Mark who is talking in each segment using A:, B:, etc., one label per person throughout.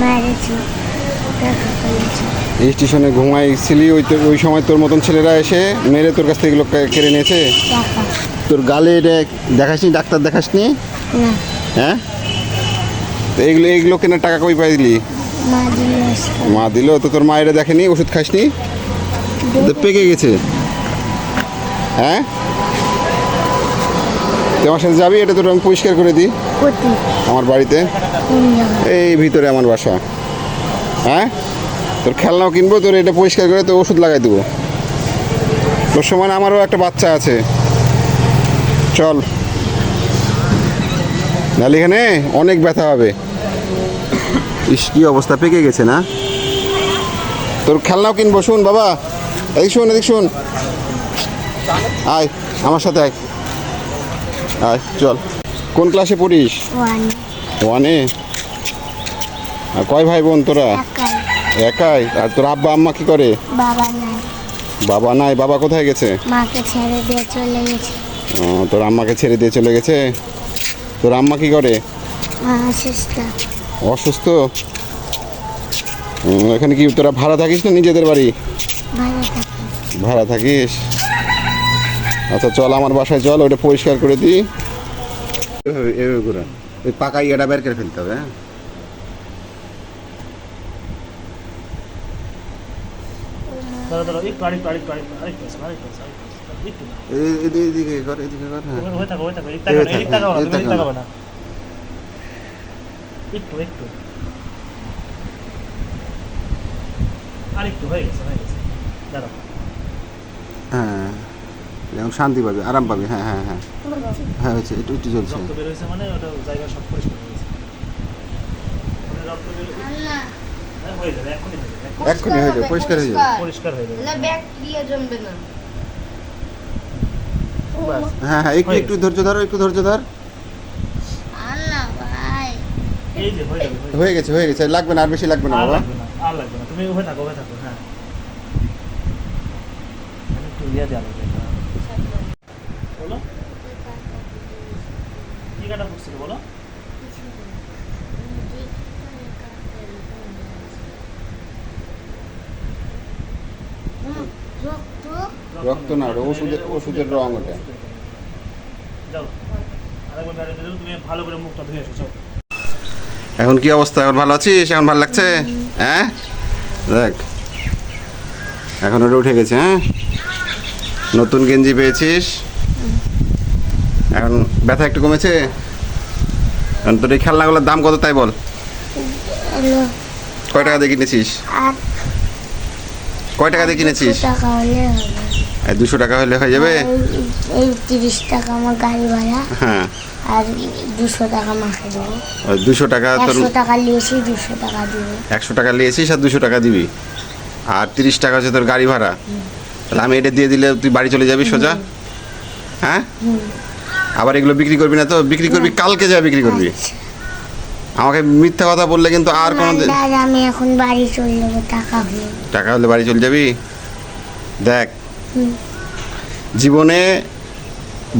A: করেছি।
B: স্টেশনে ঘুমাইছিলি ওই তো ওই সময় তোর মতন ছেলেরা এসে মেরে তোর কাছ থেকে এগুলো কেড়ে নিয়েছে? তোর গালে এটা দেখাসনি ডাক্তার দেখাসনি? হ্যাঁ? তো এইগুলো এইগুলো কেনার টাকা কই পাই দিলি
A: মা দিল
B: তো তোর মা এটা দেখেনি ওষুধ খাসনি? পেকে গেছে? হ্যাঁ? তুই আমার সাথে যাবি? এটা তোর আমি পরিষ্কার করে দিই। আমার বাড়িতে। এই ভিতরে আমার বাসা। হ্যাঁ? তোর খেলনাও কিনবো তোর এটা পরিষ্কার করে তোর ওষুধ লাগাই দেবো। তোর সমান আমারও একটা বাচ্চা আছে। চল। নাহলে এখানে? অনেক ব্যথা হবে। ইস কি অবস্থা? পেকে গেছে না? তোর খেলনাও কিনবো শুন বাবা। এদিক শুন এদিক শুন। আয় আমার সাথে আয়। আয় চল। কোন ক্লাসে পড়িস?
A: ওয়ান
B: আর কয় ভাই বোন তোরা?
A: একাই।
B: আর তোর আব্বা আম্মা কি করে?
A: বাবা নাই।
B: বাবা নাই। বাবা কোথায় গেছে?
A: মাকে ছেড়ে দিয়ে চলে গেছে।
B: ও, তোর আম্মাকে ছেড়ে দিয়ে চলে গেছে? তোর আম্মা কি করে?
A: সিস্টার
B: অসুস্থ। এখানে কি তোরা ভাড়া থাকিস না নিজেদের বাড়ি? ভাড়া থাকিস? আচ্ছা চল আমার বাসায় চল ওটা পরিষ্কার করে দিই। এভাবে এভাবে করে ওই পাকা ইয়েটা বের করে ফেলতে হবে হ্যাঁ? এদিকে কর এদিকে কর হ্যাঁ।
C: হয়ে থাকো হয়ে থাকো এদিক তাকাও না, এদিক তাকাও না। একটু একটু। আরেকটু হয়ে গেছে হয়ে গেছে। দাঁড়াও।
B: হ্যাঁ। এখন শান্তি পাবে আরাম পাবে হ্যাঁ হ্যাঁ হ্যাঁ। হ্যাঁ হয়েছে একটু একটু চলছে।
C: হয়েছে মানে ওটা জায়গা সব পরিষ্কার হয়ে হ্যাঁ, যাবে এখনই যাবে। এক্ষুনি
B: এক্ষুনি হয়ে যাবে পরিষ্কার হয়ে যাবে।
C: পরিষ্কার হয়ে যাবে।
D: জমবে না।
B: হ্যাঁ হ্যাঁ একটু একটু ধৈর্য ধরো একটু ধৈর্য ধর।
A: আল্লাহ ভাই।
C: এই যে হয়ে
B: গেছে হয়ে গেছে লাগবে না আর বেশি লাগবে না বাবা।
C: আর লাগবে না। তুমি হয়ে থাকো হয়ে থাকো হ্যাঁ। একটু ইয়ে দেওয়া লাগবে বলো। কি কাটা পড়ছিল বলো?
A: রক্ত
B: রক্ত না ওষুধের ওষুধের রং ওটা।
C: যাও। আরেকবার গাড়ি দিলেও তুমি ভালো করে মুখটা ধুয়ে এসো চলো
B: এখন কি অবস্থা? এখন ভালো আছিস? এখন ভালো লাগছে? হ্যাঁ? দেখ এখন ওটা উঠে গেছে হ্যাঁ? নতুন গেঞ্জি পেয়েছিস? এখন ব্যথা একটু কমেছে? এখন তোর এই খেলনাগুলোর দাম কত তাই বল? কয় টাকা দিয়ে কিনেছিস? কয় টাকা দিয়ে কিনেছিস?
A: দুশো টাকা হলে
B: হয়ে যাবে?
A: এই- তিরিশ টাকা আমার গাড়ি ভাড়া।
B: হ্যাঁ।
A: আর দুশো টাকা মাকে দেবো।
B: ওই দুশো টাকা তোর
A: টাকা নিয়েছি দুশো টাকা দিব।
B: একশো টাকা নিয়েছিস আর দুশো টাকা দিবি। আর তিরিশ টাকা হচ্ছে তোর গাড়ি ভাড়া। তাহলে আমি এটা দিয়ে দিলে তুই বাড়ি চলে যাবি সোজা? হ্যাঁ? আবার এগুলো বিক্রি করবি না তো? বিক্রি করবি কালকে যা বিক্রি করবি।
A: আচ্ছা।
B: আমাকে মিথ্যা কথা বললে কিন্তু আর কোনো
A: দাদা, আমি এখন বাড়ি চলে যাব টাকা হলে।
B: টাকা হলে বাড়ি চলে যাবি? দেখ জীবনে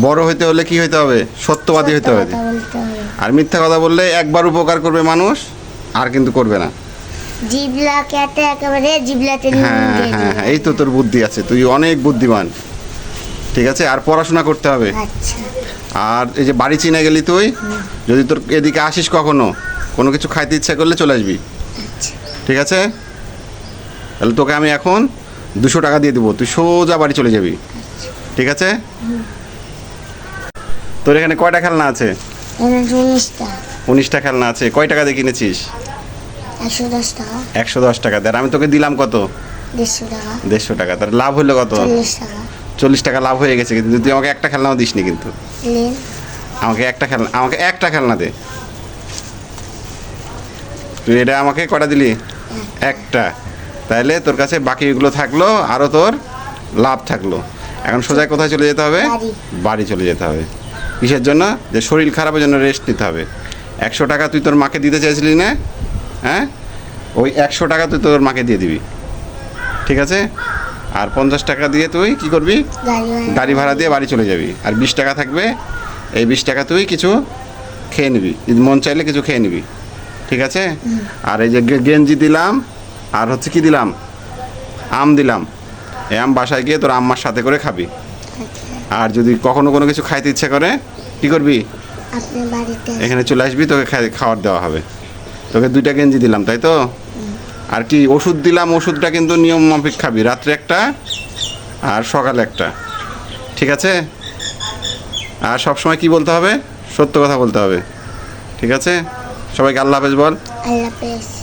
B: বড় হইতে হলে কি হইতে হবে? সত্যবাদী হইতে হবে। আর মিথ্যা কথা বললে একবার উপকার করবে মানুষ আর কিন্তু করবে না।
A: জিবলা কেটে একেবারে জিবলাতে
B: হ্যাঁ হ্যাঁ হ্যাঁ এই তো তোর বুদ্ধি আছে তুই অনেক বুদ্ধিমান। ঠিক আছে? আর পড়াশোনা করতে হবে।
A: আচ্ছা।
B: আর এই যে বাড়ি চিনে গেলি তুই যদি তোর এদিকে আসিস কখনো কোনো কিছু খাইতে ইচ্ছা করলে চলে আসবি।
A: আচ্ছা।
B: ঠিক আছে? তাহলে তোকে আমি এখন দুশো টাকা দিয়ে দেবো তুই সোজা বাড়ি চলে যাবি। ঠিক আছে? তোর এখানে কয়টা খেলনা আছে?
A: উনিশটা
B: খেলনা আছে কয় টাকা দিয়ে কিনেছিস?
A: একশো দশ টাকা।
B: দেয় আমি তোকে দিলাম কত?
A: দেড়শো টাকা।
B: তার লাভ হলো কত?
A: চল্লিশ টাকা
B: লাভ হয়ে গেছে কিন্তু তুই আমাকে একটা খেলনাও দিসনি কিন্তু। আমাকে একটা খেলনা আমাকে একটা খেলনা দে। তুই এটা আমাকে কটা দিলি? একটা। তাইলে তোর কাছে বাকিগুলো থাকল আরও তোর লাভ থাকল। এখন সোজা কোথায় চলে যেতে হবে?
A: বাড়ি।
B: বাড়ি চলে যেতে হবে। কিসের জন্য? যে শরীর খারাপের জন্য রেস্ট নিতে হবে। একশো টাকা তুই তোর মাকে দিতে চাইছিলি না? হ্যাঁ? ওই একশো টাকা তুই তোর মাকে দিয়ে দিবি। ঠিক আছে? আর পঞ্চাশ টাকা দিয়ে তুই কি করবি?
A: গাড়ি ভাড়া
B: দিয়ে বাড়ি চলে যাবি। আর বিশ টাকা থাকবে এই বিশ টাকা তুই কিছু খেয়ে নিবি। মন চাইলে কিছু খেয়ে নিবি। ঠিক আছে? আর এই যে গেঞ্জি দিলাম আর হচ্ছে কি দিলাম? আম দিলাম। এই আম বাসায় গিয়ে তোর আম্মার সাথে করে খাবি।
A: আচ্ছা।
B: আর যদি কখনো কোনো কিছু খাইতে ইচ্ছে করে কি করবি? এখানে চলে আসবি তোকে খাবার দেওয়া হবে। তোকে দুইটা গেঞ্জি দিলাম তাই তো? আর কি ওষুধ দিলাম, ওষুধটা কিন্তু নিয়ম মাফিক খাবি। রাত্রে একটা আর সকালে একটা। ঠিক আছে? আর সব সময় কি বলতে হবে? সত্য কথা বলতে হবে। ঠিক আছে? সবাইকে আল্লাহ হাফেজ বল।
A: আল্লাহ হাফেজ।